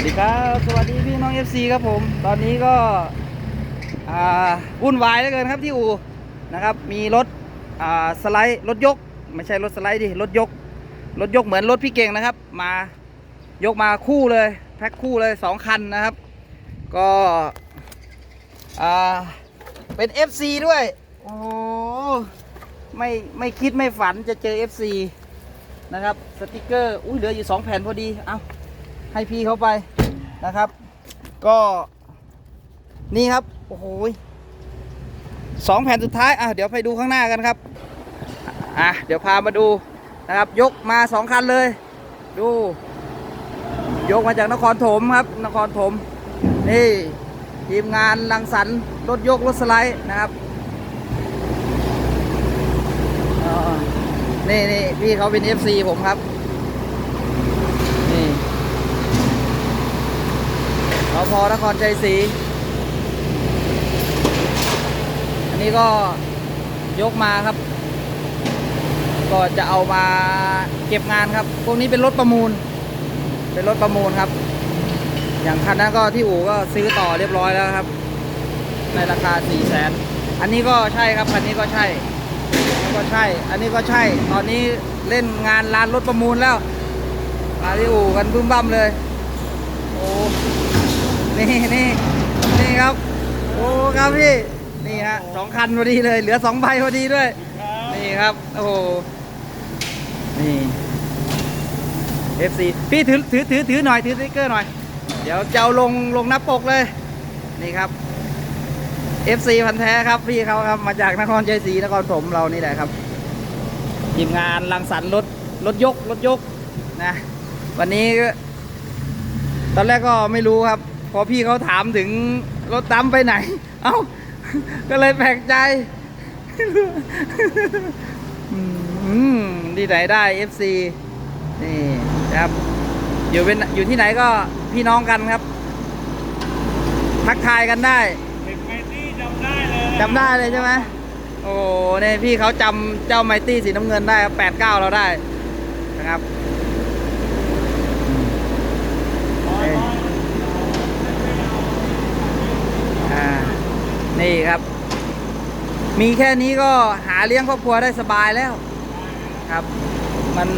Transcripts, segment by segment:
วัสดีครับสวัสดีพี่น้อง FC ครับผม ตอนนี้ก็วุ่นวายเหลือเกินครับที่อู่นะครับ มีรถสไลด์รถยก ไม่ใช่รถสไลด์ดิรถยก รถยกเหมือนรถพี่เก่งนะครับ มายกมาคู่เลย แพ็คคู่เลยสองคันนะครับ ก็เป็น FC ด้วย โอ้ไม่ไม่คิดไม่ฝันจะเจอ FC นะครับสติกเกอร์อุ้ยเหลืออยู่สองแผ่นพอดีเอา ให้พี่เขาไปนะครับ ก็นี่ครับ โอ้โหสองแผ่นสุดท้ายอะเดี๋ยวไปดูข้างหน้ากันครับอะเดี๋ยวพามาดูนะครับ ยกมาสองคันเลย ดู ยกมาจากนครถมครับ นครถม นี่ ทีมงานลังสรรค์รถยกรถสไลด์นะครับนี่นี่พี่เขาเป็น FC ผมครับ นี่ส พนครชัยศรีอันนี้ก็ยกมาครับ ก็จะเอามาเก็บงานครับ พวกนี้เป็นรถประมูล เป็นรถประมูลครับ อย่างคันนั้นก็ที่อู่ก็ซื้อต่อเรียบร้อยแล้วครับ ในราคา4ี่แสนอันนี้ก็ใช่ครับ คันนี้ก็ใช่นี้ก็ใช่ อันนี้ก็ใช่ ตอนนี้เล่นงานร้านรถประมูลแล้วมาที่อู่กันบึ้มบั้มเลย โอ้ นี่นี่นี่ครับ โอ้ครับพี่ นี่ฮะสองคันพอดีเลย เหลือสองใบพอดีด้วย นี่ครับ โอ้โห นี่ FC พี่ถือถือถือถือหน่อย ถือสติ๊กเกอร์หน่อย เดี๋ยวจะเอาลงลงหน้าปกเลย นี่ครับ FC พันแท้ครับ พี่เขาครับ มาจากนครชัยศรีนครปฐมเรานี่แหละครับทีมงานรังสรรค์รถรถยกรถยกนะ วันนี้ ตอนแรกก็ไม่รู้ครับ พอพี่เขาถามถึงรถตั้มไปไหน เอ้า ก็เลยแปลกใจอืมที่ไหนได้ FC นี่ครับอยู่เป็นอยู่ที่ไหนก็พี่น้องกันครับ ทักทายกันได้ไมตี้จำได้เลยจำได้เลยใช่ไหมโอ้เนี่ยพี่เขาจำเจ้าไมตี้สีน้ำเงินได้แปดเก้าเราได้นะครับ ร้อยร้อย อ่า นี่ครับ มีแค่นี้ก็หาเลี้ยงครอบครัวได้สบายแล้วครับ มัน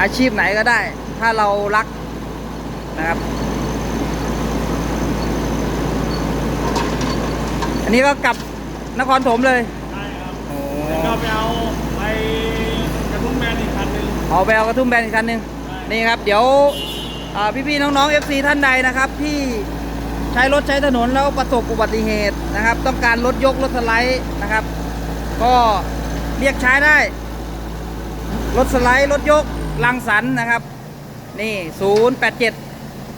อาชีพไหนก็ได้ ถ้าเรารักนะครับ อันนี้ก็กลับนครถมเลยใช่ครับโอ้แล้วก็ไปเอาไปกระทุ่มแมนอีกคันหนึ่งเอาไปเอากระทุ่มแบนอีกคันหนึ่งใช่นี่ครับ เดี๋ยวอ่าพี่ๆน้องๆ FC ท่านใดนะครับที่ ใช้รถใช้ถนนแล้วประสบอุบัติเหตุนะครับ ต้องการรถยกรถสไลด์นะครับ ก็เรียกใช้ได้ รถสไลด์รถยกลังสันนะครับ นี่0 8 7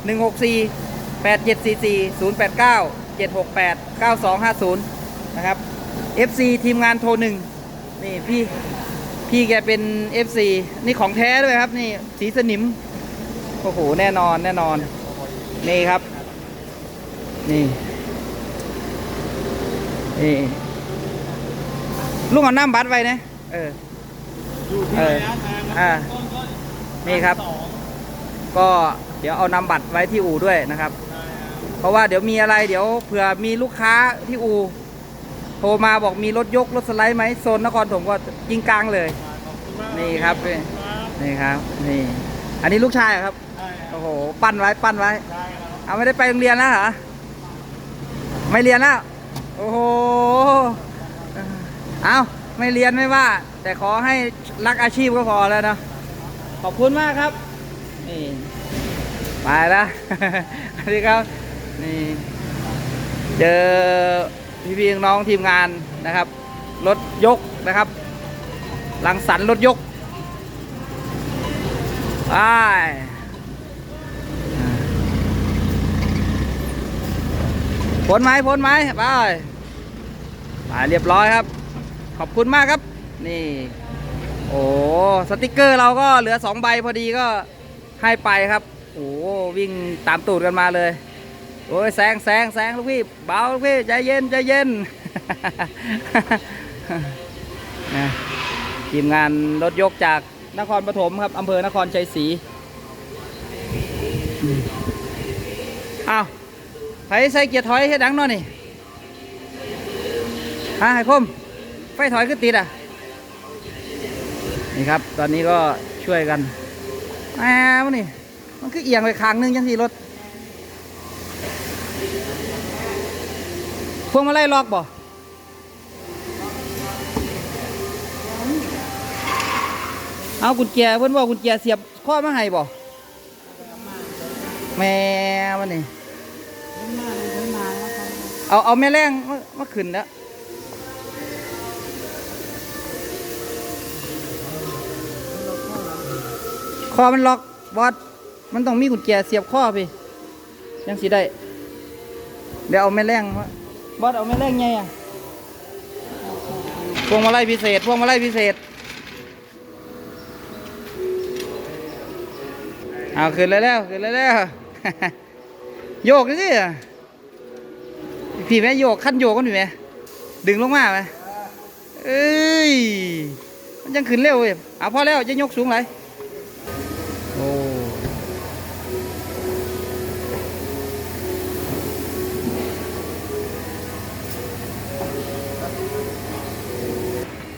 1 6 4 8 7 4 4 0 8 9 7 6 8 9 2 5 0นะครับ FC ทีมงานโทรหนึ่งนี่พี่พี่แกเป็น FC นี่ของแท้ด้วยครับ นี่สีสนิม โอ้โห แน่นอนแน่นอน นี่ครับ นี่นี่ลุงเอาน้ำบัตรไว้นะเอออยู่ที่เออระยะทางนะอ่าต้นก็นี่ครับสองก็เดี๋ยวเอานำบัตรไว้ที่อู่ด้วยนะครับใช่ครับ เพราะว่าเดี๋ยวมีอะไรเดี๋ยวเผื่อมีลูกค้าที่อู่โทรมาบอกมีรถยกรถสไลด์ไหมโซนนครถมก็ยิงกลางเลยขอบคุณมากนี่ครับครับนี่ครับนี่ อันนี้ลูกชายเหรอครับใช่ครับโอ้โหปั้นไว้ปั้นไว้ใช่ครับเอาไม่ได้ไปโรงเรียนแล้วเหรอ ไม่เรียนแล้ว โอ้โห เอาไม่เรียนไม่ว่า แต่ขอให้รักอาชีพก็พอแล้วนะ ขอบคุณมากครับ นี่ไปแล้วสวัสดีครับ นี่ เจอพี่พี่ๆน้องทีมงานนะครับ รถยกนะครับ ลังสรรค์รถยก ไป พ้นไหมพ้นไหมไปไปเรียบร้อยครับ ขอบคุณมากครับ นี่ โอ้สติกเกอร์เราก็เหลือสองใบพอดีก็ให้ไปครับ โอ้วิ่งตามตูดกันมาเลย โอ้ยแซงแซงแซงลูกพี่เบาลูกพี่ใจเย็นใจเย็นนะทีมงานรถยกจากนครปฐมครับอำเภอนครชัยศรีอ้าว ไผใส่เกียร์ถอยให้ดังหน่อยนี่ฮะไอ้คม ไฟถอยขึ้นติดอะ นี่ครับ ตอนนี้ก็ช่วยกันแหมนี่ มันคือเอียงไปข้างนึงยังสิรถ พวงมาลัยล็อกบ่เอากุญแจเพิ่นบอกกุญแจเสียบข้อมาให้บ่แม่มันนี่ เอาเอาแม่แรงมามาขึ้นแล้วคอมันล็อกบอสมันต้องมีกุญแจเสียบข้อพี่ยังสิได้ เดี๋ยวเอาแม่แรงมาบอสเอาแม่แรงไงอะพวงมาลัยพิเศษพวงมาลัยพิเศษ เอาขึ้นเลยแล้วขึ้นเลยแล้วโยกดิสิ พี่แม่โยกขั้นโยกกันพี่แม่ดึงลงมาไหมเอ้ย มันยังขึ้นเร็วเว้ยเอาพอแล้วจะยกสูงเลยโอ้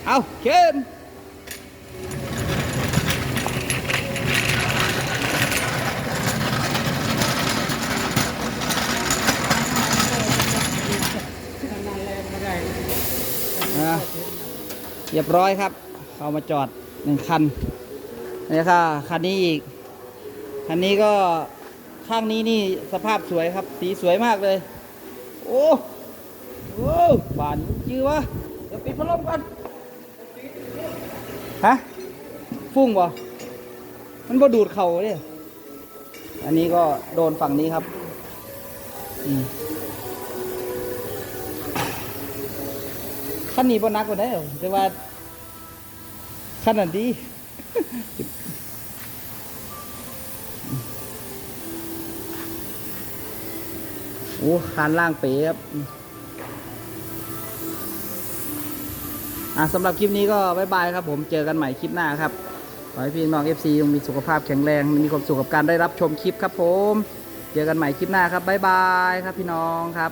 เอาเชิญ รียบร้อยครับ เอามาจอดหนึ่งคันนี่ค่ะคันนี้อีก คันนี้ก็ข้างนี้นี่สภาพสวยครับ สีสวยมากเลย โอ้โอ้บานจื้อวะเดี๋ยวปิดพัดลมก่อนฮะฟุ้งบ่มันบ่ดูดเข่าเนี่ยอันนี้ก็โดนฝั่งนี้ครับ อืม ขั้นนี้บ่นักกว่าได้หรอกแต่ว่าขั้นนั้นดีโอ้คานล่างเป๋ครับ อะสำหรับคลิปนี้ก็บายบายครับ ผมเจอกันใหม่คลิปหน้าครับ ขอให้พี่น้อง FC จงมีสุขภาพแข็งแรง มีความสุขกับการได้รับชมคลิปครับผม เจอกันใหม่คลิปหน้าครับบายบายครับพี่น้องครับ